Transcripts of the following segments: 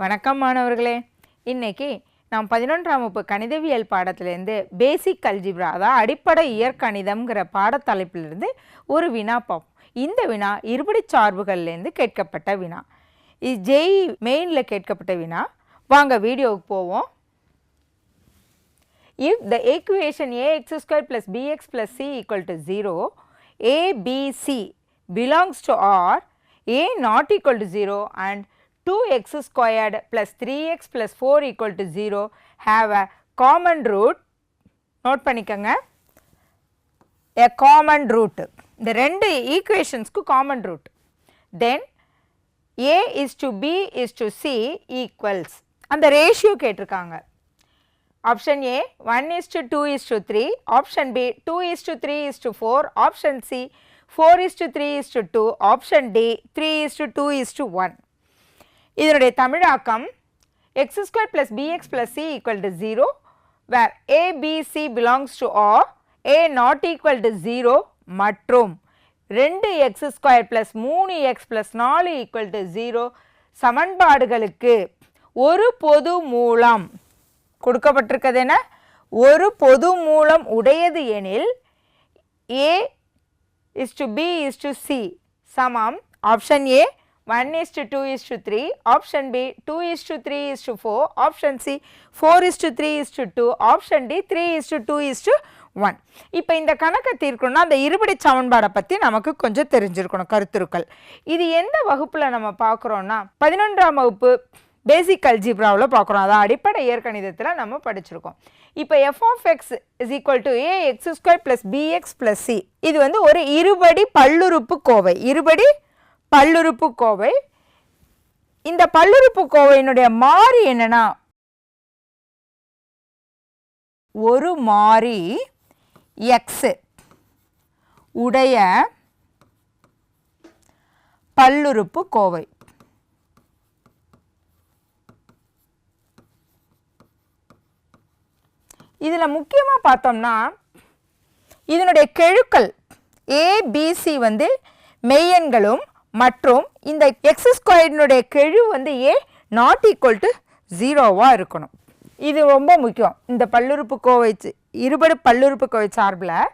வணக்கம் மாணவர்களே. இன்னைக்கு நாம் பதினொன்றாம் வகுப்பு கணிதவியல் பாடத்திலேருந்து பேசிக் அல்ஜிப்ரா அதாவது அடிப்படை இயற்கணிதம்ங்கிற பாடத்தலைப்பிலிருந்து ஒரு வினா பார்ப்போம். இந்த வினா இருபடி சார்புகள்லேருந்து கேட்கப்பட்ட வினா. இது ஜெய் மெயினில் கேட்கப்பட்ட வினா. வாங்க வீடியோவுக்கு போவோம். If the equation ax square plus bx plus c equal to 0 a b c belongs to r a not equal to 0 and 2x squared plus 3x plus 4 equal to 0 have a common root note பண்ணிக்கங்க a common root இந்த ரெண்டு ஈக்குவேஷன்ஸ்க்கு common root then a is to b is to c equals அந்த ratio கேட்டிருக்காங்க option A one is to two is to three option B two is to three is to four option C four is to three is to two option D three is to two is to one இதனுடைய தமிழாக்கம் X square plus B X plus C equal to zero where A B C belongs to R A not equal to zero மற்றும் ரெண்டு X square plus மூணு X plus நாலு equal to zero சமன்பாடுகளுக்கு ஒரு பொது மூலம் கொடுக்கப்பட்டிருக்கிறது என ஒரு பொது மூலம் உடையது எனில் A is to B is to C சமம். Option A one is to two is to three option B two is to three is to four option C four is to three is to two option D three is to two is to one இப்போ இந்த கணக்கை தீர்க்கணும்னா அந்த இருபடி சமன்பாடை பற்றி நமக்கு கொஞ்சம் தெரிஞ்சிருக்கணும் கருத்துருக்கள். இது எந்த வகுப்பில் நம்ம பார்க்குறோன்னா பதினொன்றாம் வகுப்பு பேசிக் அல்ஜிப்ராவில் பார்க்குறோம். அதான் அடிப்படை இயற்கணிதத்தில் நம்ம படிச்சிருக்கோம். இப்போ F of X is equal to A X square plus B X plus C இது வந்து ஒரு இருபடி பல்லுறுப்பு கோவை இருபடி பல்லுறுப்பு கோவை. இந்த பல்லுறுப்பு கோவையினுடைய மாறி என்னன்னா ஒரு மாறி எக்ஸ் உடைய பல்லுறுப்பு கோவை. இதில் முக்கியமாக பார்த்தோம்னா இதனுடைய கெழுக்கள் ஏபிசி வந்து மெய்யெண்களும் மற்றும் இந்த எக்ஸ் ஸ்கொயர்டினுடைய கெழு வந்து ஏ நாட் ஈக்குவல் டு ஜீரோவாக இருக்கணும். இது ரொம்ப முக்கியம். இந்த பல்லுறுப்பு கோவை சி- இருபடி பல்லுறுப்பு கோவை சார்பில்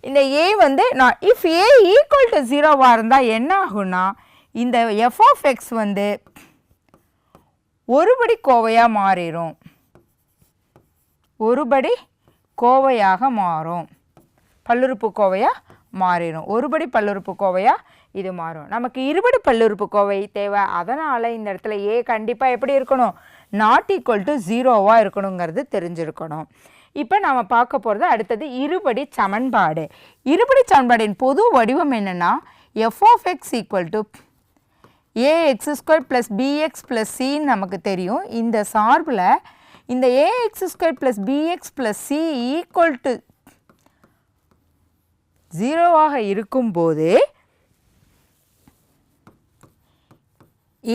இந்த ஏ வந்து நான் இஃப் ஏ ஈக்குவல் டு ஜீரோவாக இருந்தால் என்ன ஆகும்னா இந்த எஃப் ஆஃப் எக்ஸ் வந்து ஒருபடி கோவையாக மாறிடும் ஒருபடி கோவையாக மாறும். பல்லுறுப்பு கோவையாக மாறிடும் ஒருபடி பல்லுறுப்பு கோவையாக இது மாறும். நமக்கு இருபடி பல்லுறுப்பு கோவை தேவை. அதனால் இந்த இடத்துல ஏ கண்டிப்பாக எப்படி இருக்கணும்? நாட் ஈக்குவல் டு ஜீரோவாக இருக்கணுங்கிறது தெரிஞ்சிருக்கணும். இப்போ நாம் பார்க்க போகிறது அடுத்தது இருபடி சமன்பாடு. இருபடி சமன்பாடின் பொது வடிவம் என்னென்னா F of X equal to A X square plus B X plus சின்னு நமக்கு தெரியும். இந்த சார்பில் இந்த A X square plus B X plus C equal to ஜீரோவாக இருக்கும்போது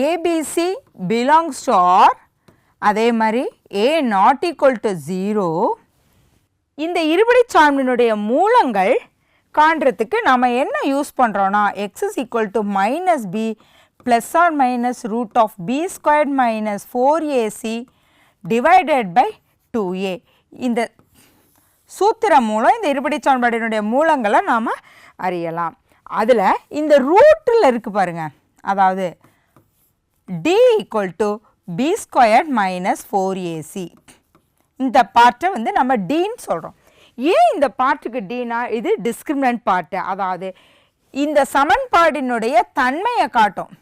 A B C belongs to R அதே மாதிரி A not equal to zero இந்த இருபடி சார்பினுடைய மூலங்கள் காண்றதுக்கு நம்ம என்ன யூஸ் பண்ணுறோன்னா X is equal to minus B plus or minus root of B squared minus four A C divided by two A இந்த சூத்திரம் மூலம் இந்த இருபடி சமன்பாட்டினுடைய மூலங்களை நாம் அறியலாம். அதில் இந்த ரூட்டில் இருக்குது பாருங்க. அதாவது d equal to b squared minus four ac இந்த பார்ட்டை வந்து நம்ம டீன்னு சொல்கிறோம் ஏன் இந்த பார்ட்டுக்கு டீனா இது டிஸ்கிரிமினன்ட் பார்ட்டு அதாவது இந்த சமன்பாடினுடைய தன்மையை காட்டும்.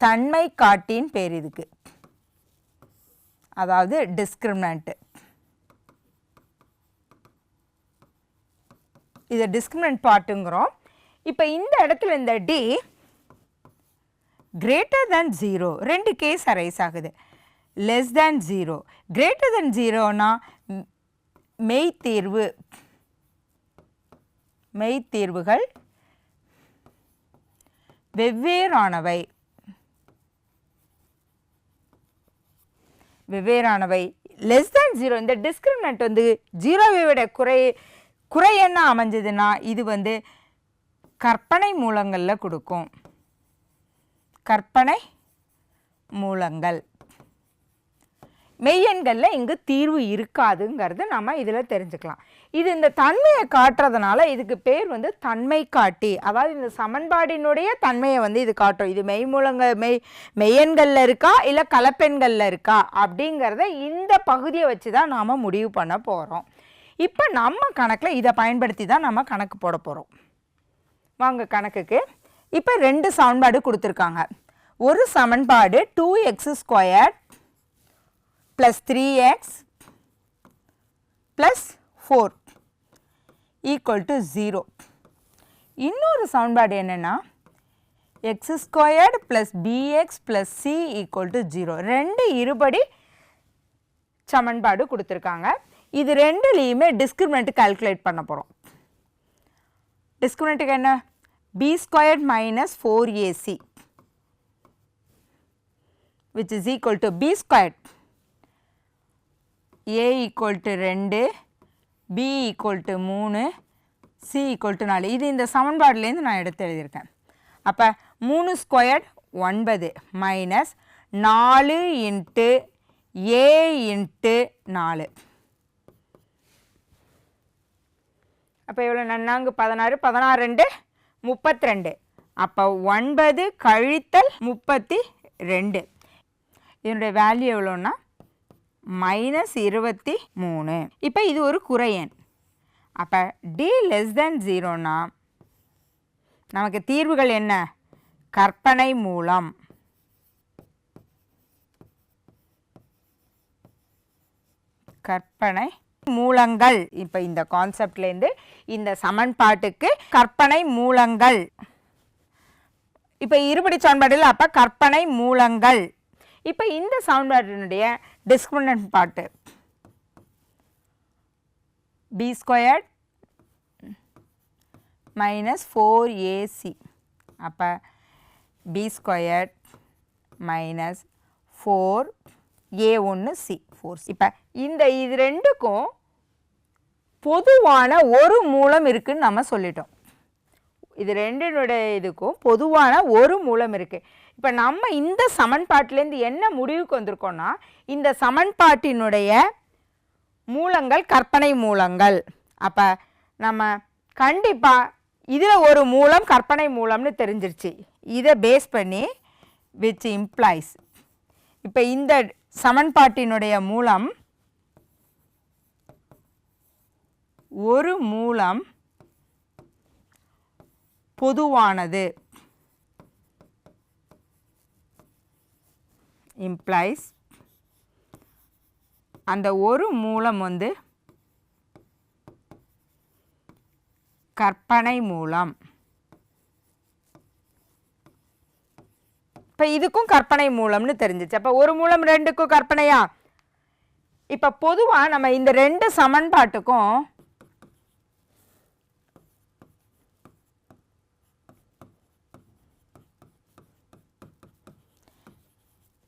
தன்மை காட்டின் பேர் இதுக்கு. அதாவது டிஸ்கிரிமினன்ட்டு இது டிஸ்கிரிமினன்ட் பார்ட்டுங்கிறோம் இப்போ இந்த இடத்துல இந்த டி கிரேட்டர் தேன் ஜீரோ ரெண்டு கேஸ் அரைஸ் ஆகுது. Less than zero greater than ஜீரோனா மெய் தீர்வு. மெய் தீர்வுகள் வெவ்வேறானவை. வெவ்வேறானவை. லெஸ் தேன் ஜீரோ இந்த டிஸ்கிரிமினட் வந்து ஜீரோவை விட குறை குறை என்ன அமைஞ்சதுன்னா இது வந்து கற்பனை மூலங்களில் கொடுக்கும். கற்பனை மூலங்கள். மெய்யெண்களில் இங்கு தீர்வு இருக்காதுங்கிறது நம்ம இதில் தெரிஞ்சுக்கலாம். இது இந்த தன்மையை காட்டுறதுனால இதுக்கு பேர் வந்து தன்மை காட்டி அதாவது இந்த சமன்பாடினுடைய தன்மையை வந்து இது காட்டும். இது மெய் மூலங்கள் மெய் மெய்யெண்களில் இருக்கா இல்லை கலப்பெண்களில் இருக்கா? அப்படிங்கிறத இந்த பகுதியை வச்சு தான் நாம் முடிவு பண்ண போகிறோம் இப்போ நம்ம கணக்கில் இதை பயன்படுத்தி தான் நம்ம கணக்கு போட போகிறோம் வாங்க கணக்குக்கு. இப்போ ரெண்டு சமன்பாடு கொடுத்துருக்காங்க. ஒரு சமன்பாடு two x square plus three x plus four equal to zero இன்னொரு சமன்பாடு என்னென்னா x squared plus b x plus c equal to zero ரெண்டு இருபடி சமன்பாடு கொடுத்துருக்காங்க. இது ரெண்டுலேயுமே டிஸ்கிரிமினண்ட் கால்குலேட் பண்ண போகிறோம் டிஸ்கிரிமினண்ட்டுக்கு என்ன? B squared minus four ac which is equal to b squared a equal to ரெண்டு பி ஈக்குவல் டு மூணு சி ஈக்குவல் டு நாலு. இது இந்த சமன்பாடுலேருந்து நான் எடுத்து எழுதியிருக்கேன். அப்போ மூணு ஸ்கொயர்ட் ஒன்பது மைனஸ் நாலு இன்ட்டு ஏ இன்ட்டு நாலு. அப்போ எவ்வளோ நன்னாங்கு பதினாறு பதினாறு ரெண்டு முப்பத்தி ரெண்டு அப்போ ஒன்பது கழித்தல் முப்பத்தி ரெண்டு. இதனுடைய வேல்யூ எவ்வளோன்னா மைனஸ் இருபத்தி மூணு. இப்போ இது ஒரு குறையன் அப்போ டி லெஸ் தேன் ஜீரோனா நமக்கு தீர்வுகள் என்ன? கற்பனை மூலம். கற்பனை மூலங்கள். இப்போ இந்த கான்செப்ட்லேருந்து இந்த சமன்பாட்டுக்கு கற்பனை மூலங்கள். இப்போ இருபடி சமன்பாட்டில் அப்போ கற்பனை மூலங்கள். இப்போ இந்த சமன்பாட்டினுடைய டிஸ்கிரிமினன்ட் பாட்டு b squared minus four ac அப்போ b squared minus four a ஒன்று சி ஃபோர் இப்போ இந்த இது ரெண்டுக்கும் பொதுவான ஒரு மூலம் இருக்குதுன்னு நம்ம சொல்லிட்டோம். இது ரெண்டினுடைய இதுக்கும் பொதுவான ஒரு மூலம் இருக்குது இப்போ நம்ம இந்த சமன்பாட்டிலேருந்து என்ன முடிவுக்கு வந்திருக்கோம்னா இந்த சமன்பாட்டினுடைய மூலங்கள் கற்பனை மூலங்கள். அப்போ நம்ம கண்டிப்பாக இதில் ஒரு மூலம் கற்பனை மூலம்னு தெரிஞ்சிருச்சு. இதை பேஸ் பண்ணி விச் இம்ப்ளாய்ஸ் இப்போ இந்த சமன்பாட்டினுடைய மூலம் ஒரு மூலம் பொதுவானது. இம்ப்ளைஸ் அந்த ஒரு மூலம் வந்து கற்பனை மூலம். இப்போ இதுக்கும் கற்பனை மூலம்னு தெரிஞ்சிச்சு. அப்போ ஒரு மூலம் ரெண்டுக்கும் கற்பனையா? இப்போ பொதுவாக நம்ம இந்த ரெண்டு சமன்பாட்டுக்கும்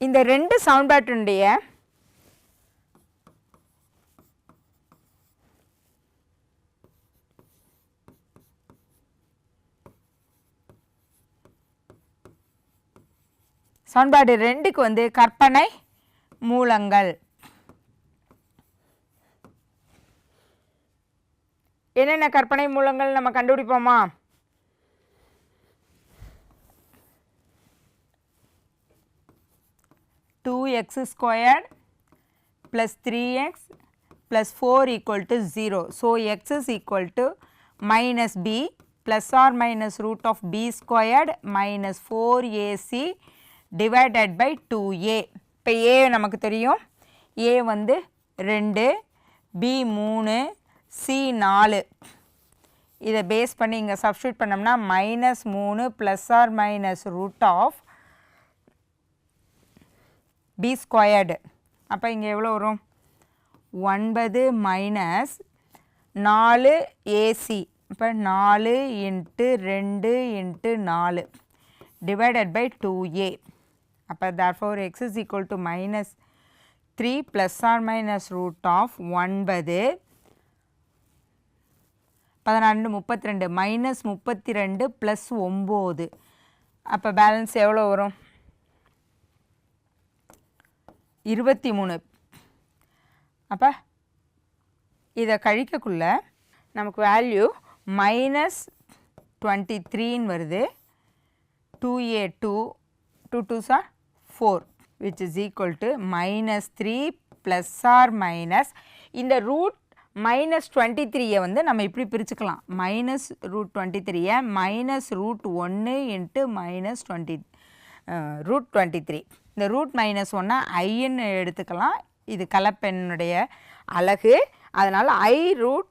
இந்த ரெண்டு சமன்பாட்டினுடைய சமன்பாடு ரெண்டுக்கு வந்து கற்பனை மூலங்கள். என்னென்ன கற்பனை மூலங்கள் நம்ம கண்டுபிடிப்போமா? Two squared plus 3x plus 4 equal to 0. So, x is equal to minus b plus or minus root of b squared minus 4ac divided by 2a. இப்போ a நமக்கு தெரியும் a வந்து 2, b 3, c 4 இதை பேஸ் பண்ணி இங்கே சப்ஸ்டியூட் பண்ணோம்னா minus மூணு plus or minus root of b squared அப்போ இங்கே எவ்வளோ வரும்? ஒன்பது மைனஸ் நாலு ஏசி இப்போ நாலு இன்ட்டு ரெண்டு இன்ட்டு நாலு. டிவைடட் பை டூ ஏ அப்போ therefore x is equal to minus three plus or minus root of ஒன்பது. பதினாறு முப்பத்தி ரெண்டு மைனஸ் முப்பத்தி ரெண்டு ப்ளஸ் ஒம்பது. அப்போ பேலன்ஸ் எவ்வளோ வரும்? இருபத்தி மூணு. அப்போ இதை கழிக்கக்குள்ள நமக்கு வேல்யூ மைனஸ் டுவெண்ட்டி த்ரீன்னு வருது. Two a two two two sir four which is equal to minus three plus or minus இந்த ரூட் மைனஸ் டுவெண்ட்டி த்ரீயை வந்து நம்ம இப்படி பிரிச்சுக்கலாம். மைனஸ் ரூட் டுவெண்ட்டி த்ரீயை மைனஸ் ரூட் ஒன்று into minus twenty root twenty three இந்த ரூட் மைனஸ் ஒன்னா ஐன்னு எடுத்துக்கலாம். இது கலப்பெண்ணுடைய அழகு அதனால் i root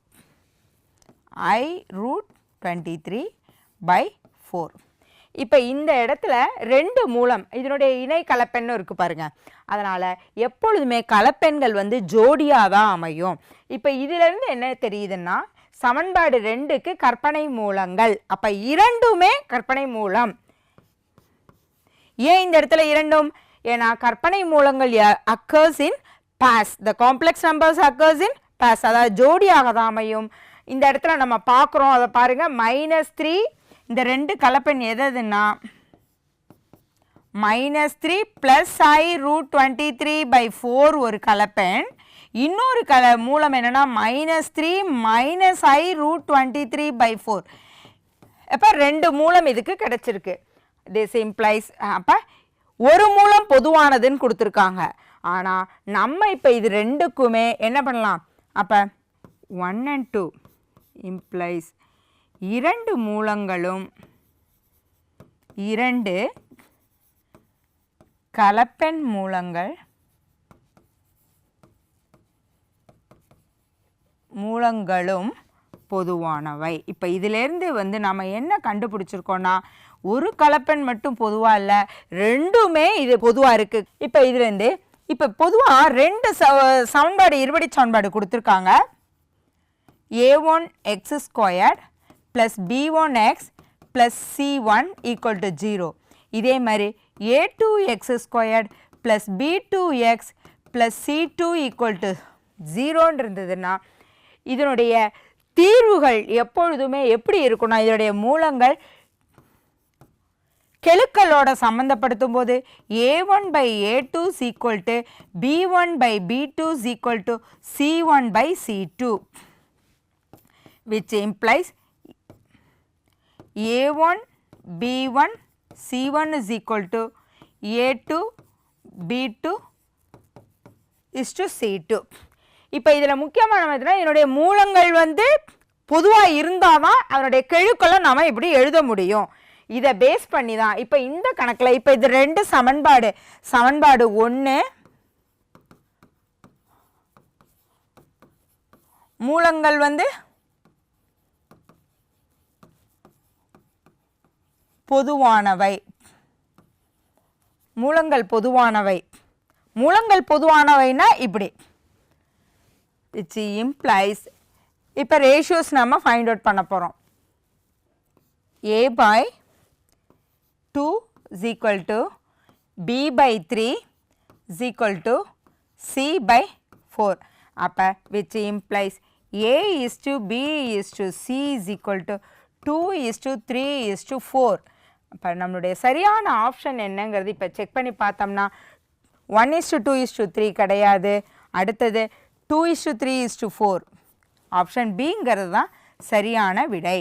i root twenty three by four இப்போ இந்த இடத்துல ரெண்டு மூலம் இதனுடைய இணை கலப்பெண்ணும் இருக்குது பாருங்கள் அதனால் எப்பொழுதுமே கலப்பெண்கள் வந்து ஜோடியாக தான் அமையும். இப்போ இதிலிருந்து என்ன தெரியுதுன்னா சமன்பாடு ரெண்டுக்கு கற்பனை மூலங்கள். அப்போ இரண்டுமே கற்பனை மூலம். ஏன் இந்த இடத்துல இரண்டும்? ஏன்னா கற்பனை மூலங்கள் occurs in pairs the complex numbers occurs in pairs அதாவது ஜோடியாக தான் அமையும். இந்த இடத்துல நம்ம பார்க்குறோம். அதை பாருங்கள் மைனஸ் த்ரீ இந்த ரெண்டு கலப்பெண் எதுன்னா minus three plus i root twenty three by four ஒரு கலப்பெண். இன்னொரு கல மூலம் என்னென்னா minus three minus i root twenty three by four அப்போ ரெண்டு மூலம் இதுக்கு கிடச்சிருக்கு. திஸ் இம்ப்ளைஸ் அப்போ ஒரு மூலம் பொதுவானதுன்னு கொடுத்துருக்காங்க. ஆனால் நம்ம இப்போ இது ரெண்டுக்குமே என்ன பண்ணலாம்? அப்போ ஒன் அண்ட் டூ இம்ப்ளைஸ் இரண்டு மூலங்களும் இரண்டு கலப்பெண் மூலங்கள் மூலங்களும் பொதுவானவை. இப்போ இதிலேருந்து வந்து நம்ம என்ன கண்டுபிடிச்சிருக்கோன்னா ஒரு கலப்பெண் மட்டும் பொதுவாக இல்லை ரெண்டுமே இது பொதுவாக இருக்குது இப்போ இதுலேருந்து இப்போ பொதுவாக ரெண்டு ச சமன்பாடு இருபடி சமன்பாடு கொடுத்துருக்காங்க. A one x squared plus b one x plus c one equal to zero இதே மாதிரி a two x squared plus b two x plus c two equal to ஜீரோன்னு இருந்ததுன்னா இதனுடைய தீர்வுகள் எப்பொழுதுமே எப்படி இருக்குன்னா இதனுடைய மூலங்கள் கெழுக்களோட சம்மந்தப்படுத்தும் போது a one by a two equal to b one by b two equal to c one by c two which implies A1 B1 C1 is equal to A2 B2 is to C2 இப்போ இதில் முக்கியமான பார்த்தீங்கன்னா என்னுடைய மூலங்கள் வந்து பொதுவாக இருந்தால் தான் அதனுடைய கெழுக்களை நாம் இப்படி எழுத முடியும். இதை பேஸ் பண்ணி தான் இப்போ இந்த கணக்கில் இப்போ இது ரெண்டு சமன்பாடு. சமன்பாடு ஒன்று மூலங்கள் வந்து பொதுவானவை. மூலங்கள் பொதுவானவை. மூலங்கள் பொதுவானவைனா இப்படி. விச் இம்ப்ளைஸ் இப்போ ரேஷியோஸ் நம்ம ஃபைண்ட் அவுட் பண்ண போகிறோம் ஏ பாய் 2 is equal to B by 3 is equal to C by 4. Appa, which implies A is to B is to C is equal to 2 is to 3 is to 4. அப்போ நம்மளுடைய சரியான option என்னங்கிறது இப்போ check பண்ணி பார்த்தோம்னா one is to two is to three கிடையாது அடுத்தது two is to three is to four option பிங்கிறது தான் சரியான விடை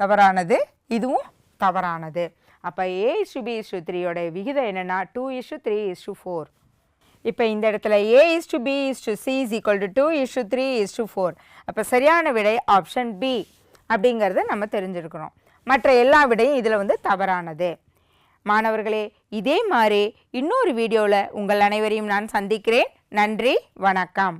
தவறானது இதுவும் தவறானது. அப்போ ஏ இஸ்டு பி இஸ்டு த்ரீயோட விகிதம் என்னென்னா two is to three is to four இப்போ இந்த இடத்துல A is to B is to C is equal to two is to three is to four அப்போ சரியான விடை ஆப்ஷன் பி அப்படிங்கிறத நம்ம தெரிஞ்சிருக்கிறோம் மற்ற எல்லா விடையும் இதில் வந்து தவறானது. மாணவர்களே இதே மாதிரி இன்னொரு வீடியோவில் உங்கள் அனைவரையும் நான் சந்திக்கிறேன். நன்றி வணக்கம்.